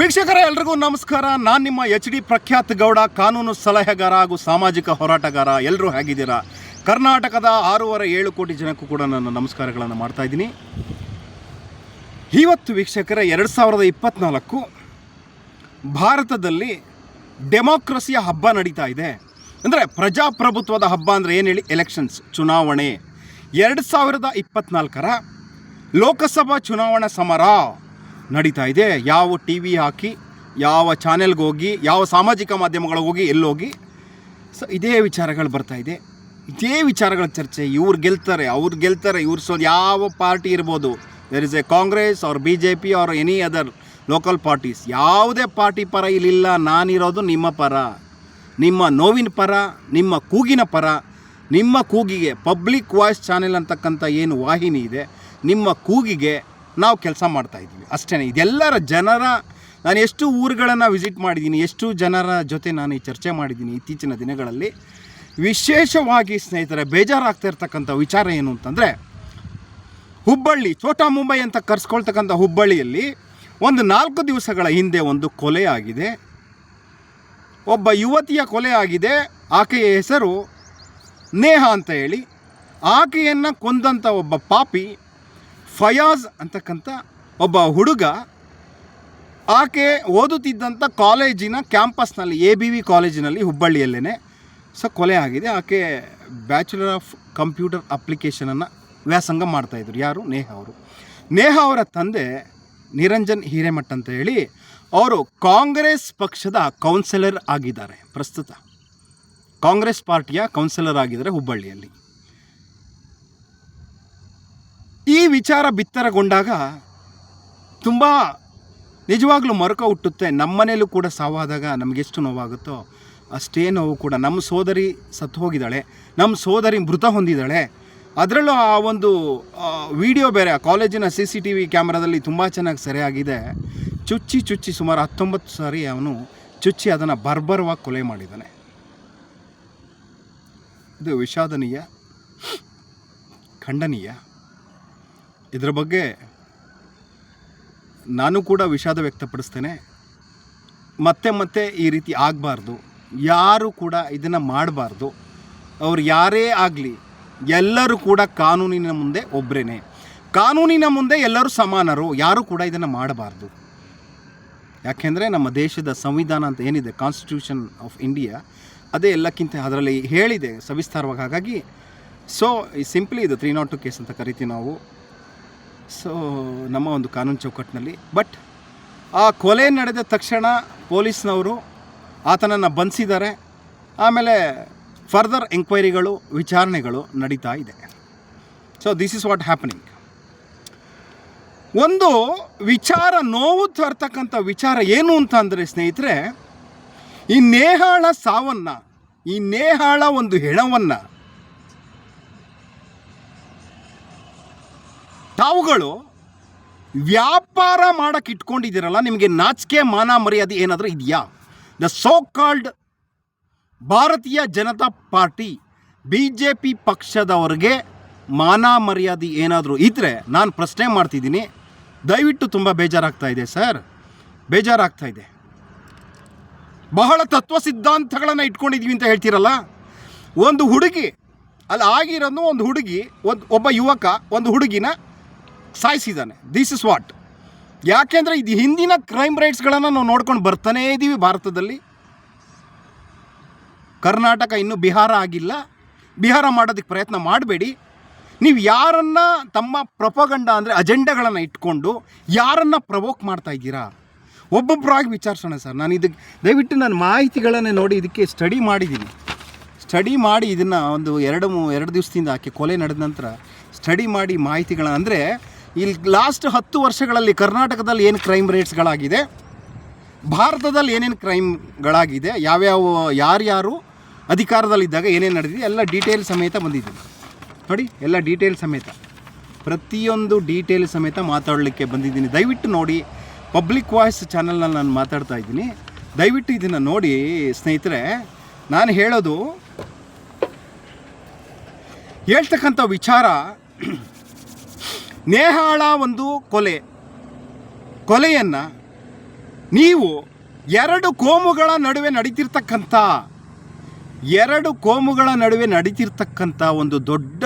ವೀಕ್ಷಕರೇ, ಎಲ್ರಿಗೂ ನಮಸ್ಕಾರ. ನಾನು ನಿಮ್ಮ ಎಚ್ ಡಿ ಪ್ರಖ್ಯಾತ್ ಗೌಡ, ಕಾನೂನು ಸಲಹೆಗಾರ ಹಾಗೂ ಸಾಮಾಜಿಕ ಹೋರಾಟಗಾರ. ಎಲ್ಲರೂ ಹೇಗಿದ್ದೀರಾ? ಕರ್ನಾಟಕದ ಆರೂವರೆ ಏಳು ಕೋಟಿ ಜನಕ್ಕೂ ಕೂಡ ನಾನು ನಮಸ್ಕಾರಗಳನ್ನು ಮಾಡ್ತಾ ಇದ್ದೀನಿ. ಇವತ್ತು ವೀಕ್ಷಕರೇ, ಎರಡು ಸಾವಿರದ ಇಪ್ಪತ್ತ್ನಾಲ್ಕು ಭಾರತದಲ್ಲಿ ಡೆಮೋಕ್ರಸಿಯ ಹಬ್ಬ ನಡೀತಾ ಇದೆ. ಅಂದರೆ ಪ್ರಜಾಪ್ರಭುತ್ವದ ಹಬ್ಬ ಅಂದರೆ ಏನು ಹೇಳಿ? ಎಲೆಕ್ಷನ್ಸ್ ಚುನಾವಣೆ. ಎರಡು ಸಾವಿರದ ಇಪ್ಪತ್ತ್ನಾಲ್ಕರ ಲೋಕಸಭಾ ಚುನಾವಣಾ ಸಮರ. ನಡೀತಾ ಇದೆ. ಯಾವ ಟಿ ವಿ ಹಾಕಿ, ಯಾವ ಚಾನೆಲ್ಗೆ ಹೋಗಿ, ಯಾವ ಸಾಮಾಜಿಕ ಮಾಧ್ಯಮಗಳಿಗೆ ಹೋಗಿ ಎಲ್ಲೋಗಿ ಸೊ ಇದೇ ವಿಚಾರಗಳು ಬರ್ತಾ ಇದೆ. ಇದೇ ವಿಚಾರಗಳ ಚರ್ಚೆ, ಇವ್ರು ಗೆಲ್ತಾರೆ, ಅವ್ರು ಗೆಲ್ತಾರೆ, ಇವ್ರು ಸೊ, ಯಾವ ಪಾರ್ಟಿ ಇರ್ಬೋದು? ದೇರ್ ಇಸ್ ಎ ಕಾಂಗ್ರೆಸ್ ಅವ್ರ ಬಿ ಜೆ ಪಿ ಅವ್ರ ಎನಿ ಅದರ್ ಲೋಕಲ್ ಪಾರ್ಟೀಸ್ ಯಾವುದೇ ಪಾರ್ಟಿ ಪರ ಇಲ್ಲಿಲ್ಲ, ನಾನಿರೋದು ನಿಮ್ಮ ಪರ. ನಿಮ್ಮ ನೋವಿನ ಪರ, ನಿಮ್ಮ ಕೂಗಿನ ಪರ. ನಿಮ್ಮ ಕೂಗಿಗೆ ಪಬ್ಲಿಕ್ ವಾಯ್ಸ್ ಚಾನೆಲ್ ಅಂತಕ್ಕಂಥ ಏನು ವಾಹಿನಿ ಇದೆ. ನಿಮ್ಮ ಕೂಗಿಗೆ ನಾವು ಕೆಲಸ ಮಾಡ್ತಾ ಇದ್ದೀವಿ. ಅಷ್ಟೇ ಇದೆಲ್ಲರ ಜನರ, ನಾನು ಎಷ್ಟು ಊರುಗಳನ್ನು ವಿಸಿಟ್ ಮಾಡಿದ್ದೀನಿ, ಎಷ್ಟು ಜನರ ಜೊತೆ ನಾನು ಈ ಚರ್ಚೆ ಮಾಡಿದ್ದೀನಿ ಇತ್ತೀಚಿನ ದಿನಗಳಲ್ಲಿ, ವಿಶೇಷವಾಗಿ ಸ್ನೇಹಿತರೆ, ಬೇಜಾರಾಗ್ತಾ ಇರ್ತಕ್ಕಂಥ ವಿಚಾರ ಏನು ಅಂತಂದರೆ, ಹುಬ್ಬಳ್ಳಿ ಛೋಟಾ ಮುಂಬೈ ಅಂತ ಕರೆಸ್ಕೊಳ್ತಕ್ಕಂಥ ಹುಬ್ಬಳ್ಳಿಯಲ್ಲಿ ಒಂದು ನಾಲ್ಕು ದಿವಸಗಳ ಹಿಂದೆ ಒಂದು ಕೊಲೆ ಆಗಿದೆ. ಒಬ್ಬ ಯುವತಿಯ ಕೊಲೆ ಆಗಿದೆ. ಆಕೆಯ ಹೆಸರು ನೇಹ ಅಂತ ಹೇಳಿ. ಆಕೆಯನ್ನು ಕೊಂದಂಥ ಒಬ್ಬ ಪಾಪಿ ಫಯಾಜ್ ಅಂತಕ್ಕಂಥ ಒಬ್ಬ ಹುಡುಗ ಆಕೆ ಓದುತ್ತಿದ್ದಂಥ ಕಾಲೇಜಿನ ಕ್ಯಾಂಪಸ್ನಲ್ಲಿ ಎ ಬಿ ವಿ ಕಾಲೇಜಿನಲ್ಲಿ ಹುಬ್ಬಳ್ಳಿಯಲ್ಲೇ ಸೊ ಕೊಲೆ ಆಗಿದೆ. ಆಕೆ ಬ್ಯಾಚುಲರ್ ಆಫ್ ಕಂಪ್ಯೂಟರ್ ಅಪ್ಲಿಕೇಶನನ್ನು ವ್ಯಾಸಂಗ ಮಾಡ್ತಾಯಿದ್ರು ಯಾರು? ನೇಹ ಅವರು. ನೇಹ ಅವರ ತಂದೆ ನಿರಂಜನ್ ಹಿರೇಮಠ್ ಅಂತ ಹೇಳಿ, ಅವರು ಕಾಂಗ್ರೆಸ್ ಪಕ್ಷದ ಕೌನ್ಸಿಲರ್ ಆಗಿದ್ದಾರೆ. ಪ್ರಸ್ತುತ ಕಾಂಗ್ರೆಸ್ ಪಾರ್ಟಿಯ ಕೌನ್ಸಿಲರ್ ಆಗಿದ್ದಾರೆ ಹುಬ್ಬಳ್ಳಿಯಲ್ಲಿ. ಈ ವಿಚಾರ ಬಿತ್ತರಗೊಂಡಾಗ ತುಂಬ ನಿಜವಾಗ್ಲೂ ಮರುಕ ಹುಟ್ಟುತ್ತೆ. ನಮ್ಮನೇಲೂ ಕೂಡ ಸಾವಾದಾಗ ನಮಗೆಷ್ಟು ನೋವಾಗುತ್ತೋ ಅಷ್ಟೇ ನೋವು ಕೂಡ. ನಮ್ಮ ಸೋದರಿ ಸತ್ತು ಹೋಗಿದ್ದಾಳೆ. ನಮ್ಮ ಸೋದರಿ ಮೃತ ಹೊಂದಿದ್ದಾಳೆ. ಅದರಲ್ಲೂ ಆ ಒಂದು ವಿಡಿಯೋ ಬೇರೆ ಕಾಲೇಜಿನ ಸಿ ಸಿ ಟಿ ವಿ ಕ್ಯಾಮ್ರಾದಲ್ಲಿ ತುಂಬ ಚೆನ್ನಾಗಿ ಸೆರೆಯಾಗಿದೆ. ಚುಚ್ಚಿ ಚುಚ್ಚಿ ಸುಮಾರು ಹತ್ತೊಂಬತ್ತು ಸಾರಿ ಅವನು ಚುಚ್ಚಿ ಅದನ್ನು ಬರ್ಬರವಾಗಿ ಕೊಲೆ ಮಾಡಿದ್ದಾನೆ. ಇದು ವಿಷಾದನೀಯ, ಖಂಡನೀಯ. ಇದರ ಬಗ್ಗೆ ನಾನು ಕೂಡ ವಿಷಾದ ವ್ಯಕ್ತಪಡಿಸ್ತೇನೆ. ಮತ್ತೆ ಮತ್ತೆ ಈ ರೀತಿ ಆಗಬಾರ್ದು. ಯಾರು ಕೂಡ ಇದನ್ನು ಮಾಡಬಾರ್ದು. ಅವ್ರು ಯಾರೇ ಆಗಲಿ ಎಲ್ಲರೂ ಕೂಡ ಕಾನೂನಿನ ಮುಂದೆ ಒಬ್ಬರೇ ಕಾನೂನಿನ ಮುಂದೆ ಎಲ್ಲರೂ ಸಮಾನರು. ಯಾರೂ ಕೂಡ ಇದನ್ನು ಮಾಡಬಾರ್ದು. ಯಾಕೆಂದರೆ ನಮ್ಮ ದೇಶದ ಸಂವಿಧಾನ ಅಂತ ಏನಿದೆ ಕಾನ್ಸ್ಟಿಟ್ಯೂಷನ್ ಆಫ್ ಇಂಡಿಯಾ ಅದೇ ಎಲ್ಲಕ್ಕಿಂತ ಅದರಲ್ಲಿ ಹೇಳಿದೆ, ಸವಿಸ್ತಾರವಾಗಿ. ಹಾಗಾಗಿ ಸೊ ಈ ಸಿಂಪ್ಲಿ ಇದು ತ್ರೀ ನಾಟ್ ಟು ಕೇಸ್ ಅಂತ ಕರಿತೀವಿ ನಾವು. ಸೊ, ನಮ್ಮ ಒಂದು ಕಾನೂನು ಚೌಕಟ್ಟಿನಲ್ಲಿ. ಬಟ್ ಆ ಕೊಲೆ ನಡೆದ ತಕ್ಷಣ ಪೊಲೀಸ್ನವರು ಆತನನ್ನು ಬಂಧಿಸಿದ್ದಾರೆ. ಆಮೇಲೆ ಫರ್ದರ್ ಎಂಕ್ವೈರಿಗಳು ವಿಚಾರಣೆಗಳು ನಡೀತಾ ಇದೆ. So this is what happening ಒಂದು ವಿಚಾರ, ನೋವು ತರ್ತಕ್ಕಂಥ ವಿಚಾರ ಏನು ಅಂತ ಅಂದರೆ ಸ್ನೇಹಿತರೆ, ಈ ನೇಹಾಳ ಸಾವನ್ನು, ಈ ನೇಹಾಳ ಒಂದು ಹೆಣವನ್ನು ತಾವುಗಳು ವ್ಯಾಪಾರ ಮಾಡಕ್ಕೆ ಇಟ್ಕೊಂಡಿದ್ದೀರಲ್ಲ ನಿಮಗೆ ನಾಚಿಕೆ ಮಾನ ಮರ್ಯಾದೆ ಏನಾದರೂ ಇದೆಯಾ? The so called Bharatiya Janata party B J P ಪಕ್ಷದವ್ರಿಗೆ ಮಾನ ಮರ್ಯಾದೆ ಏನಾದರೂ ಇದ್ದರೆ ನಾನು ಪ್ರಶ್ನೆ ಮಾಡ್ತಿದ್ದೀನಿ. ದಯವಿಟ್ಟು ತುಂಬ ಬೇಜಾರಾಗ್ತಾ ಇದೆ, ಸರ್. ಬೇಜಾರಾಗ್ತಾ ಇದೆ. ಬಹಳ ತತ್ವ ಸಿದ್ಧಾಂತಗಳನ್ನು ಇಟ್ಕೊಂಡಿದ್ದೀವಿ ಅಂತ ಹೇಳ್ತೀರಲ್ಲ? ಒಂದು ಹುಡುಗಿ, ಅಲ್ಲಿ ಆಗಿರೋದು ಒಂದು ಹುಡುಗಿ ಒಬ್ಬ ಯುವಕ, ಒಂದು ಹುಡುಗಿನ ಸಾಯಿಸಿದ್ದಾನೆ. ದಿಸ್ ಇಸ್ ವಾಟ್ ಯಾಕೆಂದರೆ ಇದು ಹಿಂದಿನ ಕ್ರೈಮ್ ರೇಟ್ಸ್ಗಳನ್ನು ನಾವು ನೋಡ್ಕೊಂಡು ಬರ್ತಾನೇ ಇದ್ದೀವಿ ಭಾರತದಲ್ಲಿ. ಕರ್ನಾಟಕ ಇನ್ನೂ ಬಿಹಾರ ಆಗಿಲ್ಲ. ಬಿಹಾರ ಮಾಡೋದಕ್ಕೆ ಪ್ರಯತ್ನ ಮಾಡಬೇಡಿ. ನೀವು ಯಾರನ್ನು ತಮ್ಮ ಪ್ರಪಗಂಡ ಅಂದರೆ ಅಜೆಂಡಗಳನ್ನು ಇಟ್ಕೊಂಡು ಯಾರನ್ನು ಪ್ರವೋಕ್ ಮಾಡ್ತಾ ಇದ್ದೀರಾ? ಒಬ್ಬೊಬ್ಬರಾಗಿ ವಿಚಾರಿಸೋಣ ಸರ್. ನಾನು ಇದಕ್ಕೆ ದಯವಿಟ್ಟು ನಾನು ಮಾಹಿತಿಗಳನ್ನೇ ನೋಡಿ ಇದಕ್ಕೆ ಸ್ಟಡಿ ಮಾಡಿದ್ದೀನಿ. ಸ್ಟಡಿ ಮಾಡಿ ಇದನ್ನು ಒಂದು ಎರಡು ಎರಡು ದಿವಸದಿಂದ ಆಕೆ ಕೊಲೆ ನಡೆದ ನಂತರ ಸ್ಟಡಿ ಮಾಡಿ ಮಾಹಿತಿಗಳ ಅಂದರೆ ಇಲ್ಲಿ ಲಾಸ್ಟ್ ಹತ್ತು ವರ್ಷಗಳಲ್ಲಿ ಕರ್ನಾಟಕದಲ್ಲಿ ಏನು ಕ್ರೈಮ್ ರೇಟ್ಸ್ಗಳಾಗಿದೆ ಭಾರತದಲ್ಲಿ ಏನೇನು ಕ್ರೈಮ್ಗಳಾಗಿದೆ ಯಾವ್ಯಾವ, ಯಾರ್ಯಾರು ಅಧಿಕಾರದಲ್ಲಿದ್ದಾಗ ಏನೇನು ನಡೆದಿದೆ? ಎಲ್ಲ ಡೀಟೇಲ್ ಸಮೇತ ಬಂದಿದ್ದೀನಿ ನೋಡಿ, ಎಲ್ಲ ಡೀಟೇಲ್ ಸಮೇತ. ಪ್ರತಿಯೊಂದು ಡೀಟೇಲ್ ಸಮೇತ ಮಾತಾಡಲಿಕ್ಕೆ ಬಂದಿದ್ದೀನಿ. ದಯವಿಟ್ಟು ನೋಡಿ ಪಬ್ಲಿಕ್ ವಾಯ್ಸ್ ಚಾನಲ್ನಲ್ಲಿ ನಾನು ಮಾತಾಡ್ತಾ ಇದ್ದೀನಿ. ದಯವಿಟ್ಟು ಇದನ್ನು ನೋಡಿ, ಸ್ನೇಹಿತರೆ. ನಾನು ಹೇಳೋದು, ಹೇಳ್ತಕ್ಕಂಥ ವಿಚಾರ ನೇಹಾಳ ಒಂದು ಕೊಲೆ. ಕೊಲೆಯನ್ನು ನೀವು ಎರಡು ಕೋಮುಗಳ ನಡುವೆ ನಡೀತಿರ್ತಕ್ಕಂಥ, ಎರಡು ಕೋಮುಗಳ ನಡುವೆ ನಡೀತಿರ್ತಕ್ಕಂಥ ಒಂದು ದೊಡ್ಡ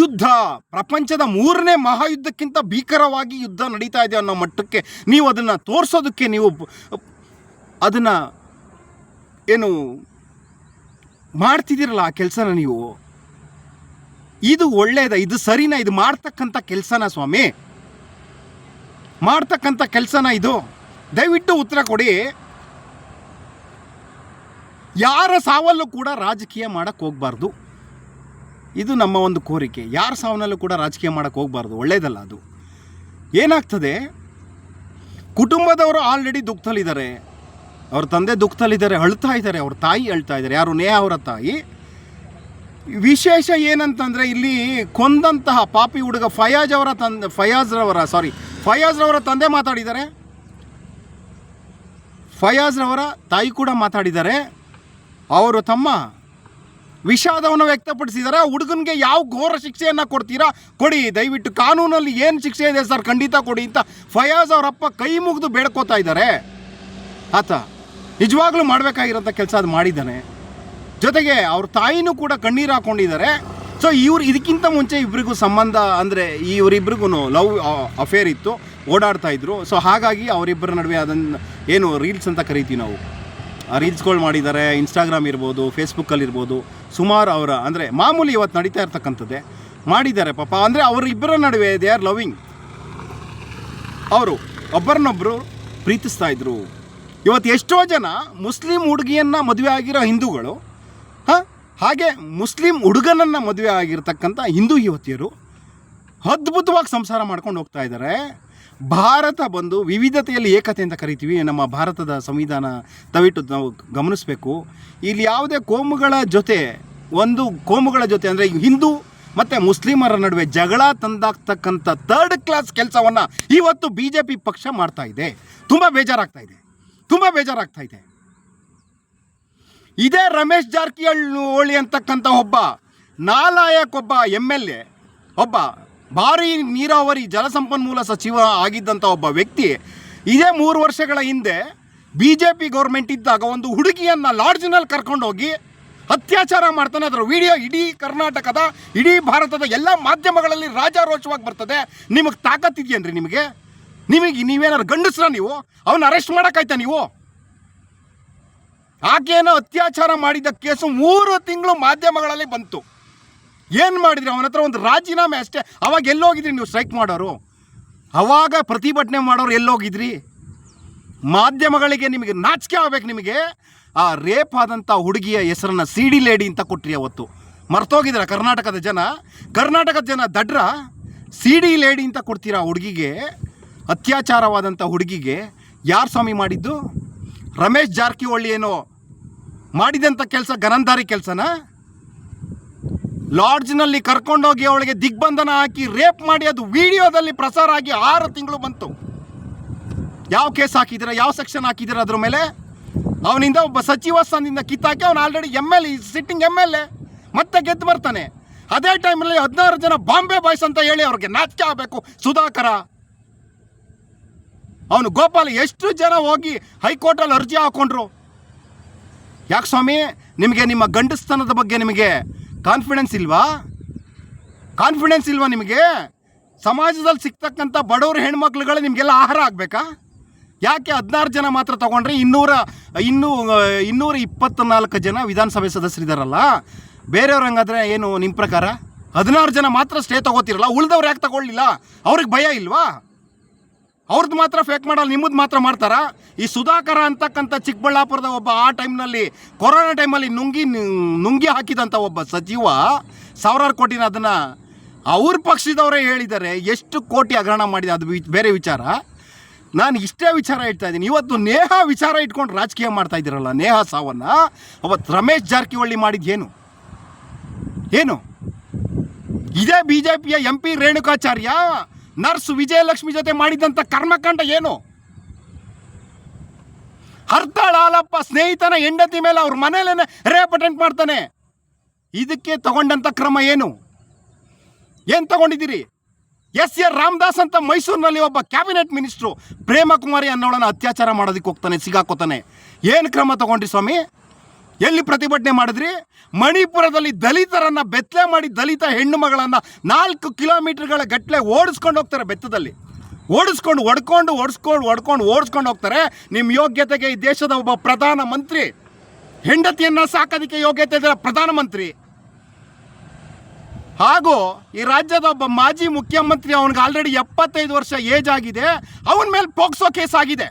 ಯುದ್ಧ, ಪ್ರಪಂಚದ ಮೂರನೇ ಮಹಾಯುದ್ಧಕ್ಕಿಂತ ಭೀಕರವಾಗಿ ಯುದ್ಧ ನಡೀತಾ ಇದೆ ಅನ್ನೋ ಮಟ್ಟಕ್ಕೆ ನೀವು ಅದನ್ನು ತೋರಿಸೋದಕ್ಕೆ ನೀವು ಅದನ್ನು ಏನು ಮಾಡ್ತಿದ್ದೀರಲ್ಲ ಆ ಕೆಲಸನ ನೀವು? ಇದು ಒಳ್ಳೆಯದ ಇದು ಸರಿನಾ, ಇದು ಮಾಡ್ತಕ್ಕಂಥ ಕೆಲಸನ ಸ್ವಾಮಿ? ಮಾಡ್ತಕ್ಕಂಥ ಕೆಲಸನ ಇದು? ದಯವಿಟ್ಟು ಉತ್ತರ ಕೊಡಿ. ಯಾರ ಸಾವಲ್ಲೂ ಕೂಡ ರಾಜಕೀಯ ಮಾಡೋಕ್ಕೆ ಹೋಗಬಾರ್ದು. ಇದು ನಮ್ಮ ಒಂದು ಕೋರಿಕೆ. ಯಾರ ಸಾವನಲ್ಲೂ ಕೂಡ ರಾಜಕೀಯ ಮಾಡೋಕ್ಕೆ ಹೋಗಬಾರ್ದು. ಒಳ್ಳೆಯದಲ್ಲ ಅದು. ಏನಾಗ್ತದೆ? ಕುಟುಂಬದವರು ಆಲ್ರೆಡಿ ದುಃಖದಲ್ಲಿದ್ದಾರೆ. ಅವ್ರ ತಂದೆ ದುಃಖದಲ್ಲಿದ್ದಾರೆ, ಅಳ್ತಾ ಇದ್ದಾರೆ. ಅವ್ರ ತಾಯಿ ಅಳ್ತಾ ಇದ್ದಾರೆ. ಯಾರು, ನೇಹ ಅವರ ತಾಯಿ. ವಿಶೇಷ ಏನಂತಂದರೆ ಇಲ್ಲಿ ಕೊಂದಂತಹ ಪಾಪಿ ಹುಡುಗ ಫಯಾಜ್ ಅವರ ತಂದೆ ಫಯಾಜ್ರವರ ಸಾರಿ ಫಯಾಜ್ರವರ ತಂದೆ ಮಾತಾಡಿದ್ದಾರೆ. ಫಯಾಜ್ರವರ ತಾಯಿ ಕೂಡ ಮಾತಾಡಿದ್ದಾರೆ. ಅವರು ತಮ್ಮ ವಿಷಾದವನ್ನು ವ್ಯಕ್ತಪಡಿಸಿದ್ದಾರೆ. ಹುಡುಗನಿಗೆ ಯಾವ ಘೋರ ಶಿಕ್ಷೆಯನ್ನು ಕೊಡ್ತೀರಾ? ಕೊಡಿ, ದಯವಿಟ್ಟು ಕಾನೂನಲ್ಲಿ ಏನು ಶಿಕ್ಷೆ ಇದೆ ಸರ್? ಖಂಡಿತ ಕೊಡಿ ಅಂತ ಫಯಾಜ್ ಅವರಪ್ಪ ಕೈ ಮುಗಿದು ಬೇಡ್ಕೋತಾ ಇದ್ದಾರೆ. ಆತ ನಿಜವಾಗ್ಲೂ ಮಾಡಬೇಕಾಗಿರೋಂಥ ಕೆಲಸ ಅದು ಮಾಡಿದ್ದಾನೆ. ಜೊತೆಗೆ ಅವ್ರ ತಾಯಿನೂ ಕೂಡ ಕಣ್ಣೀರು ಹಾಕೊಂಡಿದ್ದಾರೆ. ಸೊ ಇವ್ರು ಇದಕ್ಕಿಂತ ಮುಂಚೆ ಇಬ್ಬರಿಗೂ ಸಂಬಂಧ ಅಂದರೆ ಇವರಿಬ್ರಿಗೂ ಲವ್ ಅಫೇರ್ ಇತ್ತು, ಓಡಾಡ್ತಾ ಇದ್ರು. ಸೊ ಹಾಗಾಗಿ ಅವರಿಬ್ಬರ ನಡುವೆ ಅದನ್ನು ಏನು ರೀಲ್ಸ್ ಅಂತ ಕರಿತೀವಿ ನಾವು. ಆ ರೀಲ್ಸ್ಗಳು ಮಾಡಿದ್ದಾರೆ ಇನ್ಸ್ಟಾಗ್ರಾಮ್ ಇರ್ಬೋದು ಫೇಸ್ಬುಕ್ಕಲ್ಲಿರ್ಬೋದು ಸುಮಾರು ಅವರ, ಅಂದರೆ ಮಾಮೂಲಿ ಇವತ್ತು ನಡೀತಾ ಇರ್ತಕ್ಕಂಥದ್ದೇ. ಮಾಡಿದ್ದಾರೆ ಪಾಪ. ಅಂದರೆ ಅವರಿಬ್ಬರ ನಡುವೆ ದೇ ಆರ್ ಲವಿಂಗ್ ಅವರು ಒಬ್ಬರನ್ನೊಬ್ಬರು ಪ್ರೀತಿಸ್ತಾ ಇದ್ರು. ಇವತ್ತು ಎಷ್ಟೋ ಜನ ಮುಸ್ಲಿಂ ಹುಡುಗಿಯನ್ನು ಮದುವೆ ಆಗಿರೋ ಹಿಂದೂಗಳು ಹಾಂ? ಹಾಗೆ ಮುಸ್ಲಿಂ ಹುಡುಗನನ್ನು ಮದುವೆ ಆಗಿರ್ತಕ್ಕಂಥ ಹಿಂದೂ ಯುವತಿಯರು ಅದ್ಭುತವಾಗಿ ಸಂಸಾರ ಮಾಡ್ಕೊಂಡು ಹೋಗ್ತಾ ಇದ್ದಾರೆ. ಭಾರತ ಬಂದು ವಿವಿಧತೆಯಲ್ಲಿ ಏಕತೆ ಅಂತ ಕರಿತೀವಿ. ನಮ್ಮ ಭಾರತದ ಸಂವಿಧಾನ ದಯವಿಟ್ಟು ನಾವು ಗಮನಿಸಬೇಕು. ಇಲ್ಲಿ ಯಾವುದೇ ಕೋಮುಗಳ ಜೊತೆ, ಒಂದು ಕೋಮುಗಳ ಜೊತೆ ಅಂದರೆ ಹಿಂದೂ ಮತ್ತು ಮುಸ್ಲಿಮರ ನಡುವೆ ಜಗಳ ತಂದಾಗ್ತಕ್ಕಂಥ ಥರ್ಡ್ ಕ್ಲಾಸ್ ಕೆಲಸವನ್ನು ಇವತ್ತು ಬಿ ಜೆ ಪಿ ಪಕ್ಷ ಮಾಡ್ತಾ ಇದೆ. ತುಂಬ ಬೇಜಾರಾಗ್ತಾ ಇದೆ. ತುಂಬ ಬೇಜಾರಾಗ್ತಾ ಇದೆ. ಇದೇ ರಮೇಶ್ ಜಾರಕಿಹೊಳಿ ಅಂತಕ್ಕಂಥ ಒಬ್ಬ ನಾಲಾಯಕ್ ಒಬ್ಬ ಎಂ ಎಲ್ ಎ, ಒಬ್ಬ ಭಾರಿ ನೀರಾವರಿ ಜಲಸಂಪನ್ಮೂಲ ಸಚಿವ ಆಗಿದ್ದಂಥ ಒಬ್ಬ ವ್ಯಕ್ತಿ. ಇದೇ ಮೂರು ವರ್ಷಗಳ ಹಿಂದೆ ಬಿ ಜೆ ಪಿ ಗೌರ್ಮೆಂಟ್ ಇದ್ದಾಗ ಒಂದು ಹುಡುಗಿಯನ್ನು ಲಾಡ್ಜ್ನಲ್ಲಿ ಕರ್ಕೊಂಡೋಗಿ ಅತ್ಯಾಚಾರ ಮಾಡ್ತಾನೆ. ಅದರ ವಿಡಿಯೋ ಇಡೀ ಕರ್ನಾಟಕದ, ಇಡೀ ಭಾರತದ ಎಲ್ಲ ಮಾಧ್ಯಮಗಳಲ್ಲಿ ರಾಜಾರೋಚವಾಗಿ ಬರ್ತದೆ. ನಿಮಗೆ ತಾಕತ್ತಿದೆಯೇನ್ರಿ ನಿಮಗೆ? ನಿಮಗೆ ನೀವೇನಾದ್ರು ಗಂಡಸ್ರ ನೀವು? ಅವನ್ನ ಅರೆಸ್ಟ್ ಮಾಡೋಕ್ಕಾಯ್ತಾ ನೀವು? ಆಕೆಯನ್ನು ಅತ್ಯಾಚಾರ ಮಾಡಿದ ಕೇಸು ಮೂರು ತಿಂಗಳು ಮಾಧ್ಯಮಗಳಲ್ಲಿ ಬಂತು. ಏನು ಮಾಡಿದ್ರಿ? ಅವನ ಹತ್ರ ಒಂದು ರಾಜೀನಾಮೆ ಅಷ್ಟೇ. ಅವಾಗ ಎಲ್ಲೋಗಿದ್ರಿ ನೀವು ಸ್ಟ್ರೈಕ್ ಮಾಡೋರು? ಅವಾಗ ಪ್ರತಿಭಟನೆ ಮಾಡೋರು ಎಲ್ಲೋಗಿದ್ರಿ? ಮಾಧ್ಯಮಗಳಿಗೆ ನಿಮಗೆ ನಾಚಿಕೆ ಆಗ್ಬೇಕು ನಿಮಗೆ? ಆ ರೇಪ್ ಆದಂಥ ಹುಡುಗಿಯ ಹೆಸರನ್ನ ಸಿ ಡಿ ಲೇಡಿ ಅಂತ ಕೊಟ್ರಿ ಅವತ್ತು. ಮರ್ತೋಗಿದ್ರ ಕರ್ನಾಟಕದ ಜನ? ಕರ್ನಾಟಕದ ಜನ ದಡ್ರ? ಸಿ ಡಿ ಲೇಡಿ ಅಂತ ಕೊಡ್ತೀರಾ ಹುಡುಗಿಗೆ? ಅತ್ಯಾಚಾರವಾದಂಥ ಹುಡುಗಿಗೆ? ಯಾರು ಸ್ವಾಮಿ ಮಾಡಿದ್ದು? ರಮೇಶ್ ಜಾರಕಿಹೊಳಿ ಏನೋ ಮಾಡಿದಂಥ ಕೆಲಸ ಗರಂಧಾರಿ ಕೆಲಸನ? ಲಾಡ್ಜ್ನಲ್ಲಿ ಕರ್ಕೊಂಡೋಗಿ ಅವಳಿಗೆ ದಿಗ್ಬಂಧನ ಹಾಕಿ ರೇಪ್ ಮಾಡಿ ಅದು ವಿಡಿಯೋದಲ್ಲಿ ಪ್ರಸಾರ ಆಗಿ ಆರು ತಿಂಗಳು ಬಂತು. ಯಾವ ಕೇಸ್ ಹಾಕಿದ್ದೀರಾ? ಯಾವ ಸೆಕ್ಷನ್ ಹಾಕಿದ್ದೀರಾ ಅದ್ರ ಮೇಲೆ? ಅವನಿಂದ ಒಬ್ಬ ಸಚಿವ ಸ್ಥಾನದಿಂದ ಕಿತ್ತಾಕಿ ಅವನು already M L sitting M L A, ಮತ್ತೆ ಗೆದ್ದು ಬರ್ತಾನೆ. ಅದೇ ಟೈಮಲ್ಲಿ ಹದಿನಾರು ಜನ ಬಾಂಬೆ ಬಾಯ್ಸ್ ಅಂತ ಹೇಳಿ ಅವ್ರಿಗೆ ನಾಚಿಕೆ ಆಗಬೇಕು. ಸುಧಾಕರ. ಅವನು ಗೋಪಾಲ್, ಎಷ್ಟು ಜನ ಹೋಗಿ ಹೈಕೋರ್ಟಲ್ಲಿ ಅರ್ಜಿ ಹಾಕೊಂಡ್ರು? ಯಾಕೆ ಸ್ವಾಮಿ? ನಿಮಗೆ ನಿಮ್ಮ ಗಂಡಸ್ತನದ ಬಗ್ಗೆ ನಿಮಗೆ ಕಾನ್ಫಿಡೆನ್ಸ್ ಇಲ್ವಾ? ಕಾನ್ಫಿಡೆನ್ಸ್ ಇಲ್ವಾ ನಿಮಗೆ? ಸಮಾಜದಲ್ಲಿ ಸಿಗ್ತಕ್ಕಂಥ ಬಡವರು ಹೆಣ್ಮಕ್ಳುಗಳು ನಿಮಗೆಲ್ಲ ಆಹಾರ ಆಗಬೇಕಾ? ಯಾಕೆ ಹದಿನಾರು ಜನ ಮಾತ್ರ ತೊಗೊಂಡ್ರೆ ಇನ್ನೂರ, ಇನ್ನೂ, ಇನ್ನೂರ ಇಪ್ಪತ್ತ್ನಾಲ್ಕು ಜನ ವಿಧಾನಸಭೆ ಸದಸ್ಯರಿದ್ದಾರಲ್ಲ ಬೇರೆಯವ್ರು ಹಂಗಾದ್ರೆ ಏನು ನಿಮ್ಮ ಪ್ರಕಾರ? ಹದಿನಾರು ಜನ ಮಾತ್ರ ಸ್ಟೇ ತೊಗೋತಿರಲ್ಲ? ಉಳಿದವ್ರು ಯಾಕೆ ತಗೊಳ್ಳಿಲ್ಲ? ಅವ್ರಿಗೆ ಭಯ ಇಲ್ವಾ? ಅವ್ರದ್ದು ಮಾತ್ರ ಫೇಕ್ ಮಾಡಲ್ಲ, ನಿಮ್ಮದು ಮಾತ್ರ ಮಾಡ್ತಾರಾ? ಈ ಸುಧಾಕರ ಅಂತಕ್ಕಂಥ ಚಿಕ್ಕಬಳ್ಳಾಪುರದ ಒಬ್ಬ ಆ ಟೈಮ್ನಲ್ಲಿ ಕೊರೋನಾ ಟೈಮಲ್ಲಿ ನುಂಗಿ ನುಂಗಿ ಹಾಕಿದಂಥ ಒಬ್ಬ ಸಚಿವ ಸಾವಿರಾರು ಕೋಟಿನ ಅದನ್ನು ಅವ್ರ ಪಕ್ಷದವರೇ ಹೇಳಿದ್ದಾರೆ, ಎಷ್ಟು ಕೋಟಿ ಹಗರಣ ಮಾಡಿದೆ, ಅದು ಬೇರೆ ವಿಚಾರ. ನಾನು ಇಷ್ಟೇ ವಿಚಾರ ಇಡ್ತಾ ಇದ್ದೀನಿ. ಇವತ್ತು ನೇಹ ವಿಚಾರ ಇಟ್ಕೊಂಡು ರಾಜಕೀಯ ಮಾಡ್ತಾ ಇದ್ದೀರಲ್ಲ, ನೇಹ ಸಾವನ್ನ ಅವತ್ತು ರಮೇಶ್ ಜಾರಕಿಹೊಳಿ ಮಾಡಿದ್ದೇನು ಏನು? ಇದೇ ಬಿ ಜೆ ಪಿಯ M P Renukacharya? Nurse Vijayalakshmi ಜೊತೆ ಮಾಡಿದಂಥ ಕರ್ಮಕಾಂಡ ಏನು? ಹರ್ತಾಳ ಸ್ನೇಹಿತನ ಹೆಂಡತಿ ಮೇಲೆ ಅವ್ರ ಮನೇಲೇನೆ ರೇಪ್ ಅಟೆಂಡ್ ಮಾಡ್ತಾನೆ. ಇದಕ್ಕೆ ತಗೊಂಡಂಥ ಕ್ರಮ ಏನು? ಏನು ತಗೊಂಡಿದ್ದೀರಿ? ಎಸ್ ಎ ರಾಮದಾಸ್ ಅಂತ ಮೈಸೂರಿನಲ್ಲಿ ಒಬ್ಬ ಕ್ಯಾಬಿನೆಟ್ ಮಿನಿಸ್ಟ್ರು ಪ್ರೇಮಕುಮಾರಿ ಅನ್ನೋಳನ್ನ ಅತ್ಯಾಚಾರ ಮಾಡೋದಕ್ಕೆ ಹೋಗ್ತಾನೆ ಸಿಗಾಕೋತಾನೆ. ಏನು ಕ್ರಮ ತಗೊಂಡ್ರಿ ಸ್ವಾಮಿ? ಎಲ್ಲಿ ಪ್ರತಿಭಟನೆ ಮಾಡಿದ್ರಿ? ಮಣಿಪುರದಲ್ಲಿ ದಲಿತರನ್ನ ಬೆತ್ತಲೆ ಮಾಡಿ ದಲಿತ ಹೆಣ್ಣು ಮಗಳನ್ನ ನಾಲ್ಕು ಕಿಲೋಮೀಟರ್ಗಳ ಗಟ್ಟಲೆ ಓಡಿಸ್ಕೊಂಡು ಹೋಗ್ತಾರೆ ಬೆತ್ತದಲ್ಲಿ. ಓಡಿಸ್ಕೊಂಡು ಒಡ್ಕೊಂಡು ಓಡಿಸ್ಕೊಂಡು ಒಡ್ಕೊಂಡು ಓಡಿಸ್ಕೊಂಡು ಹೋಗ್ತಾರೆ. ನಿಮ್ಮ ಯೋಗ್ಯತೆಗೆ ಈ ದೇಶದ ಒಬ್ಬ ಪ್ರಧಾನ ಮಂತ್ರಿ. ಹೆಂಡತಿಯನ್ನ ಸಾಕೋದಕ್ಕೆ ಯೋಗ್ಯತೆ ಇದ್ದಾರೆ ಪ್ರಧಾನಮಂತ್ರಿ ಹಾಗೂ ಈ ರಾಜ್ಯದ ಒಬ್ಬ ಮಾಜಿ ಮುಖ್ಯಮಂತ್ರಿ ಅವನಿಗೆ ಆಲ್ರೆಡಿ ಎಪ್ಪತ್ತೈದು ವರ್ಷ ಏಜ್ ಆಗಿದೆ. ಅವನ ಮೇಲೆ ಪೋಕ್ಸೋ ಕೇಸ್ ಆಗಿದೆ.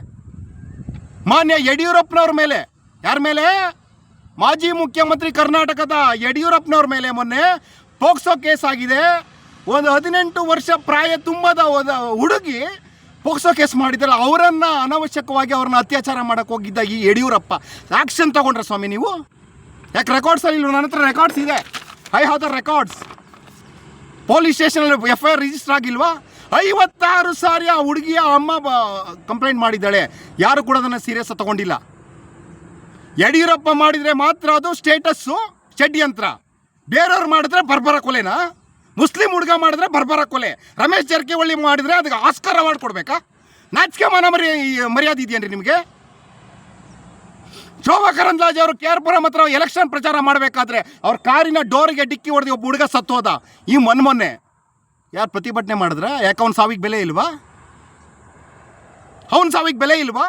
ಮಾನ್ಯ ಯಡಿಯೂರಪ್ಪನವ್ರ ಮೇಲೆ. ಯಾರ ಮೇಲೆ? ಮಾಜಿ ಮುಖ್ಯಮಂತ್ರಿ ಕರ್ನಾಟಕದ ಯಡಿಯೂರಪ್ಪನವ್ರ ಮೇಲೆ ಮೊನ್ನೆ ಪೋಕ್ಸೋ ಕೇಸ್ ಆಗಿದೆ. ಒಂದು ಹದಿನೆಂಟು ವರ್ಷ ಪ್ರಾಯ ತುಂಬದ ಹುಡುಗಿ ಪೋಕ್ಸೋ ಕೇಸ್ ಮಾಡಿದ್ರಲ್ಲ, ಅವರನ್ನು ಅನವಶ್ಯಕವಾಗಿ ಅವ್ರನ್ನ ಅತ್ಯಾಚಾರ ಮಾಡಕ್ಕೆ ಹೋಗಿದ್ದ ಈ ಯಡಿಯೂರಪ್ಪ. ಆ್ಯಕ್ಷನ್ ತಗೊಂಡ್ರ ಸ್ವಾಮಿ ನೀವು? ಯಾಕೆ ರೆಕಾರ್ಡ್ಸಲ್ಲಿ ನನ್ನ ಹತ್ರ ರೆಕಾರ್ಡ್ಸ್ ಇದೆ. I have the records police ಸ್ಟೇಷನಲ್ಲಿ F I R register ಆಗಿಲ್ವಾ? ಐವತ್ತಾರು ಸಾರಿ ಆ ಹುಡುಗಿಯ ಅಮ್ಮ ಕಂಪ್ಲೇಂಟ್ ಮಾಡಿದ್ದಾಳೆ. ಯಾರು ಕೂಡ ಅದನ್ನು ಸೀರಿಯಸ್ ತಗೊಂಡಿಲ್ಲ. ಯಡಿಯೂರಪ್ಪ ಮಾಡಿದರೆ ಮಾತ್ರ ಅದು ಸ್ಟೇಟಸ್ಸು, ಷಡ್ಯಂತ್ರ. ಬೇರೆಯವ್ರು ಮಾಡಿದ್ರೆ ಬರ್ಬರ ಕೊಲೆನಾ? ಮುಸ್ಲಿಂ ಹುಡುಗ ಮಾಡಿದ್ರೆ ಬರ್ಬರ ಕೊಲೆ. ರಮೇಶ್ ಜಾರಕಿಹೊಳಿ ಮಾಡಿದರೆ ಅದಕ್ಕೆ ಆಸ್ಕರ್ ಅವಾರ್ಡ್ ಕೊಡಬೇಕಾ? ನಾಚಿಕೆ ಮಾನ ಮರಿ ಮರ್ಯಾದೆ ಇದೆಯೇನ್ರಿ ನಿಮಗೆ? ಶೋಭಾ ಕರಂದ್ಲಾಜೆ ಅವರು ಕೆ ಆರ್ ಪುರಂ ಹತ್ರ ಎಲೆಕ್ಷನ್ ಪ್ರಚಾರ ಮಾಡಬೇಕಾದ್ರೆ ಅವ್ರ ಕಾರಿನ ಡೋರಿಗೆ ಡಿಕ್ಕಿ ಹೊಡೆದು ಒಬ್ಬ ಹುಡುಗ ಸತ್ತೋದ ಈ ಮೊನ್ನೆ ಮೊನ್ನೆ ಯಾರು ಪ್ರತಿಭಟನೆ ಮಾಡಿದ್ರೆ? ಯಾಕೆ ಅವ್ನ ಸಾವಿಗೆ ಬೆಲೆ ಇಲ್ವಾ? ಅವ್ನ ಸಾವಿಗೆ ಬೆಲೆ ಇಲ್ವಾ?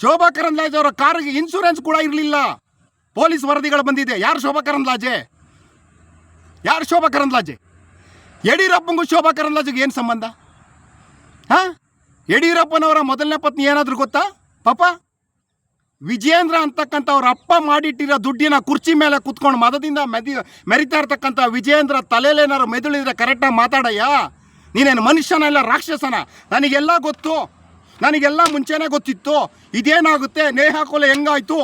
ಶೋಭಾ ಕರಂದ್ಲಾಜೆ ಅವರ ಕಾರಿಗೆ ಇನ್ಶೂರೆನ್ಸ್ ಕೂಡ ಇರಲಿಲ್ಲ. ಪೊಲೀಸ್ ವರದಿಗಳು ಬಂದಿದೆ. ಯಾರು ಶೋಭಾ ಕರಂದ್ಲಾಜೆ? ಯಾರು ಶೋಭಾ ಕರಂದ್ಲಾಜೆ? ಯಡಿಯೂರಪ್ಪಂಗೂ ಶೋಭಾ ಕರಂದ್ಲಾಜೆಗೆ ಏನು ಸಂಬಂಧ? ಹಾಂ? ಯಡಿಯೂರಪ್ಪನವರ ಮೊದಲನೇ ಪತ್ನಿ ಏನಾದರೂ ಗೊತ್ತಾ? ಪಾಪ? ವಿಜಯೇಂದ್ರ ಅಂತಕ್ಕಂಥ ಅವ್ರ ಅಪ್ಪ ಮಾಡಿಟ್ಟಿರೋ ದುಡ್ಡಿನ ಕುರ್ಚಿ ಮೇಲೆ ಕುತ್ಕೊಂಡು ಮದದಿಂದ ಮೆದಿ, ಮೆರಿತಾ ಇರ್ತಕ್ಕಂಥ ವಿಜಯೇಂದ್ರ ಏನಾದ್ರು ಮೆದುಳಿದ್ರೆ ಕರೆಕ್ಟಾಗಿ ಮಾತಾಡಯ್ಯ? ನೀನೇನು ಮನುಷ್ಯನ ಇಲ್ಲ ರಾಕ್ಷಸನ? ನನಗೆಲ್ಲ ಗೊತ್ತು. ನನಗೆಲ್ಲ ಮುಂಚೆನೇ ಗೊತ್ತಿತ್ತು, ಇದೇನಾಗುತ್ತೆ, ನೇಹ ಕೊಲೆ ಹೆಂಗಾಯ್ತು?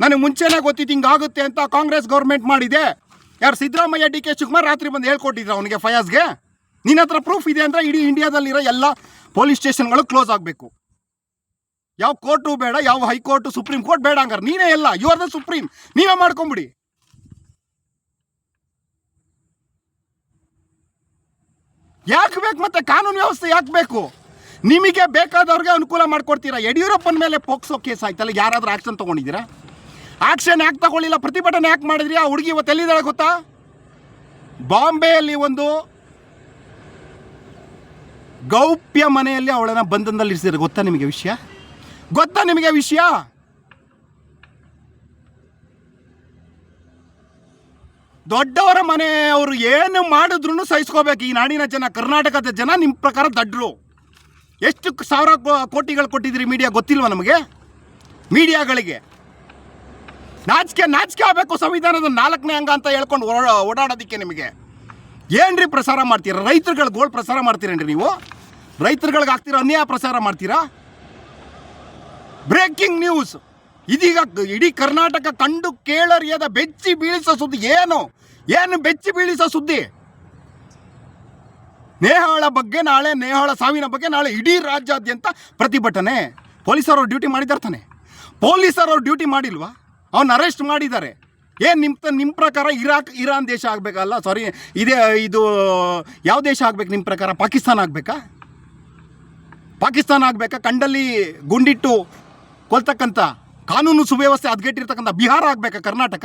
ನನಗೆ ಮುಂಚೆನೇ ಗೊತ್ತಿತ್ತು, ಹಿಂಗಾಗುತ್ತೆ ಅಂತ ಕಾಂಗ್ರೆಸ್ ಗೌರ್ಮೆಂಟ್ ಮಾಡಿದೆ. ಯಾರು ಸಿದ್ದರಾಮಯ್ಯ, ಡಿ ಕೆ ಶಿವಕುಮಾರ್ ರಾತ್ರಿ ಬಂದು ಹೇಳ್ಕೊಟ್ಟಿದ್ರು ಅವನಿಗೆ ಫಯಾಜ್ಗೆ. ನಿನ್ನ ಹತ್ರ ಪ್ರೂಫ್ ಇದೆ ಅಂದರೆ ಇಡೀ ಇಂಡಿಯಾದಲ್ಲಿರೋ ಎಲ್ಲ ಪೊಲೀಸ್ ಸ್ಟೇಷನ್ಗಳು ಕ್ಲೋಸ್ ಆಗಬೇಕು. ಯಾವ ಕೋರ್ಟು ಬೇಡ, ಯಾವ ಹೈಕೋರ್ಟು ಸುಪ್ರೀಂ ಕೋರ್ಟ್ ಬೇಡ ಹಂಗಾರೆ. ನೀನೇ ಎಲ್ಲ ಯು ಆರ್ ದ ಸುಪ್ರೀಂ ನೀವೇ ಮಾಡ್ಕೊಂಬಿಡಿ. ಯಾಕೆ ಬೇಕು ಮತ್ತೆ ಕಾನೂನು ವ್ಯವಸ್ಥೆ ಯಾಕೆ ಬೇಕು? ನಿಮಗೆ ಬೇಕಾದವ್ರಿಗೆ ಅನುಕೂಲ ಮಾಡ್ಕೊಡ್ತೀರಾ? ಯಡಿಯೂರಪ್ಪನ ಮೇಲೆ ಪೋಕ್ಸೋ ಕೇಸ್ ಆಯ್ತಲ್ಲ ಯಾರಾದರೂ ಆ್ಯಕ್ಷನ್ ತೊಗೊಂಡಿದ್ದೀರಾ? ಆ್ಯಕ್ಷನ್ ಯಾಕೆ ತಗೊಳ್ಳಿಲ್ಲ? ಪ್ರತಿಭಟನೆ ಯಾಕೆ ಮಾಡಿದ್ರಿ? ಆ ಹುಡುಗಿ ಇವತ್ತು ಎಲ್ಲಿದ್ದಾಳೆ ಗೊತ್ತಾ? ಬಾಂಬೆಯಲ್ಲಿ ಒಂದು ಗೌಪ್ಯ ಮನೆಯಲ್ಲಿ ಅವಳನ್ನು ಬಂಧನದಲ್ಲಿ ಇರಿಸಿದ್ರೆ ಗೊತ್ತಾ ನಿಮಗೆ ವಿಷಯ? ಗೊತ್ತಾ ನಿಮಗೆ ವಿಷಯ? ದೊಡ್ಡವರ ಮನೆ ಅವರು ಏನು ಮಾಡಿದ್ರು ಸಹಿಸ್ಕೋಬೇಕು. ಈ ನಾಡಿನ ಜನ, ಕರ್ನಾಟಕದ ಜನ ನಿಮ್ಮ ಪ್ರಕಾರ ದಡ್ರು. ಎಷ್ಟು ಸಾವಿರ ಕೋಟಿಗಳು ಕೊಟ್ಟಿದ್ದೀರಿ ಮೀಡಿಯಾ ಗೊತ್ತಿಲ್ವಾ ನಮಗೆ? ಮೀಡಿಯಾಗಳಿಗೆ ನಾಚಿಕೆ ನಾಚಿಕೆ ಆಗಬೇಕು ಸಂವಿಧಾನದ ನಾಲ್ಕನೇ ಅಂಗ ಅಂತ ಹೇಳ್ಕೊಂಡು ಓಡಾ ಓಡಾಡೋದಕ್ಕೆ ನಿಮಗೆ. ಏನ್ರಿ ಪ್ರಸಾರ ಮಾಡ್ತೀರಾ? ರೈತರುಗಳ ಗೋಳ್ ಪ್ರಸಾರ ಮಾಡ್ತೀರೇನ್ರಿ ನೀವು? ರೈತರುಗಳಿಗೆ ಆಗ್ತಿರೋ, ಅನ್ಯಾಯ ಪ್ರಸಾರ ಮಾಡ್ತೀರಾ? ಬ್ರೇಕಿಂಗ್ ನ್ಯೂಸ್ ಇದೀಗ ಇಡೀ ಕರ್ನಾಟಕ ಕಂಡು ಕೇಳರಿಯದ ಬೆಚ್ಚಿ ಬೀಳಿಸೋ ಸುದ್ದಿ ಏನು? ಏನು ಬೆಚ್ಚಿ ಬೀಳಿಸೋ ಸುದ್ದಿ? ನೇಹಾಳ ಬಗ್ಗೆ ನಾಳೆ, ನೇಹಾಳ ಸಾವಿನ ಬಗ್ಗೆ ನಾಳೆ ಇಡೀ ರಾಜ್ಯಾದ್ಯಂತ ಪ್ರತಿಭಟನೆ. ಪೊಲೀಸರು ಡ್ಯೂಟಿ ಮಾಡಿದ್ದಾರೆ ತಾನೆ. ಪೊಲೀಸರು ಡ್ಯೂಟಿ ಮಾಡಿಲ್ವಾ? ಅವ್ನು ಅರೆಸ್ಟ್ ಮಾಡಿದ್ದಾರೆ. ಏನು ನಿಮ್ಮ ನಿಮ್ಮ ಪ್ರಕಾರ ಇರಾಕ್, ಇರಾನ್ ದೇಶ ಆಗಬೇಕಲ್ಲ? ಸಾರಿ ಇದೇ, ಇದು, ಯಾವ ದೇಶ ಆಗಬೇಕು ನಿಮ್ಮ ಪ್ರಕಾರ? ಪಾಕಿಸ್ತಾನ ಆಗಬೇಕಾ? ಪಾಕಿಸ್ತಾನ ಆಗಬೇಕಾ? ಕಂಡಲ್ಲಿ ಗುಂಡಿಟ್ಟು ಕೊಲ್ತಕ್ಕಂಥ ಕಾನೂನು ಸುವ್ಯವಸ್ಥೆ ಹದಗೆಟ್ಟಿರ್ತಕ್ಕಂಥ ಬಿಹಾರ ಆಗಬೇಕಾ ಕರ್ನಾಟಕ?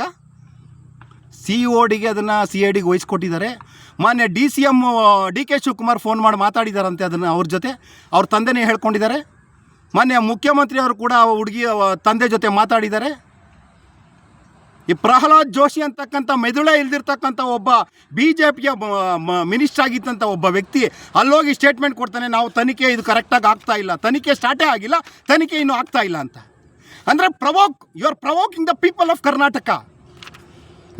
ಸಿ ಒ ಡಿಗೆ ಅದನ್ನು ಸಿ ಐ ಡಿಗೆ ವಹಿಸ್ಕೊಟ್ಟಿದ್ದಾರೆ. ಮಾನ್ಯ D C M D K Shivakumar phone ಮಾಡಿ ಮಾತಾಡಿದಾರಂತೆ ಅದನ್ನು ಅವ್ರ ಜೊತೆ. ಅವ್ರ ತಂದೆನೇ ಹೇಳ್ಕೊಂಡಿದ್ದಾರೆ. ಮಾನ್ಯ ಮುಖ್ಯಮಂತ್ರಿಯವರು ಕೂಡ ಹುಡುಗಿ ತಂದೆ ಜೊತೆ ಮಾತಾಡಿದ್ದಾರೆ. ಈ ಪ್ರಹ್ಲಾದ್ ಜೋಶಿ ಅಂತಕ್ಕಂಥ ಮೆದುಳೇ ಇಲ್ದಿರ್ತಕ್ಕಂಥ ಒಬ್ಬ ಬಿ ಜೆ ಪಿಯ ಮಿನಿಸ್ಟರ್ ಆಗಿದ್ದಂಥ ಒಬ್ಬ ವ್ಯಕ್ತಿ ಅಲ್ಲೋಗಿ ಸ್ಟೇಟ್ಮೆಂಟ್ ಕೊಡ್ತಾನೆ, ನಾವು ತನಿಖೆ ಇದು ಕರೆಕ್ಟಾಗಿ ಆಗ್ತಾ ಇಲ್ಲ, ತನಿಖೆ ಸ್ಟಾರ್ಟೇ ಆಗಿಲ್ಲ, ತನಿಖೆ ಇನ್ನೂ ಆಗ್ತಾ ಇಲ್ಲ ಅಂತ. ಅಂದರೆ provoke you are provoking the people of Karnataka.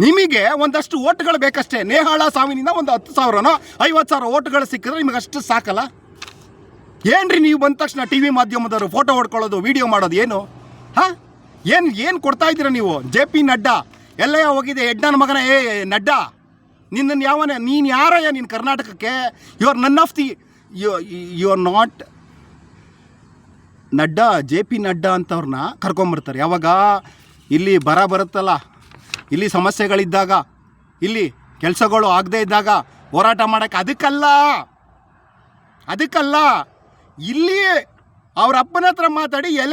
ನಿಮಗೆ ಒಂದಷ್ಟು ಓಟ್ಗಳು ಬೇಕಷ್ಟೇ. ನೇಹಾಳ ಸಾವಿನಿಂದ ಒಂದು ಹತ್ತು ಸಾವಿರನೋ, ಐವತ್ತು ಸಾವಿರ ಓಟ್ಗಳು ಸಿಕ್ಕಿದ್ರೆ ನಿಮಗೆ ಅಷ್ಟು ಸಾಕಲ್ಲ? ಏನ್ರಿ ನೀವು ಬಂದ ತಕ್ಷಣ ಟಿ ವಿ ಮಾಧ್ಯಮದವರು ಫೋಟೋ ಹೊಡ್ಕೊಳ್ಳೋದು ವಿಡಿಯೋ ಮಾಡೋದು ಏನು? ಹಾಂ? ಏನು ಏನು ಕೊಡ್ತಾ ಇದ್ದೀರಾ ನೀವು? J P Nadda? ಎಲ್ಲಯ್ಯ ಹೋಗಿದೆ ಎಡ್ಡನ ಮಗನ, ಏ ನಡ್ಡಾ? ನಿನ್ನನ್ನು ಯಾವನೇ, ನೀನು ಯಾರಯ್ಯ ನೀನು ಕರ್ನಾಟಕಕ್ಕೆ? You are none of the you you are not Nadda J P Nadda ಅಂತವ್ರನ್ನ ಕರ್ಕೊಂಬರ್ತಾರೆ. ಯಾವಾಗ? ಇಲ್ಲಿ ಬರ ಬರುತ್ತಲ್ಲ. ಇಲ್ಲಿ ಸಮಸ್ಯೆಗಳಿದ್ದಾಗ, ಇಲ್ಲಿ ಕೆಲಸಗಳು ಆಗದೇ ಇದ್ದಾಗ ಹೋರಾಟ ಮಾಡೋಕ್ಕೆ ಅದಕ್ಕಲ್ಲ. ಅದಕ್ಕಲ್ಲ. ಇಲ್ಲಿಯೇ ಅವ್ರ ಅಪ್ಪನ ಹತ್ರ ಮಾತಾಡಿ ಎಲ್ಲ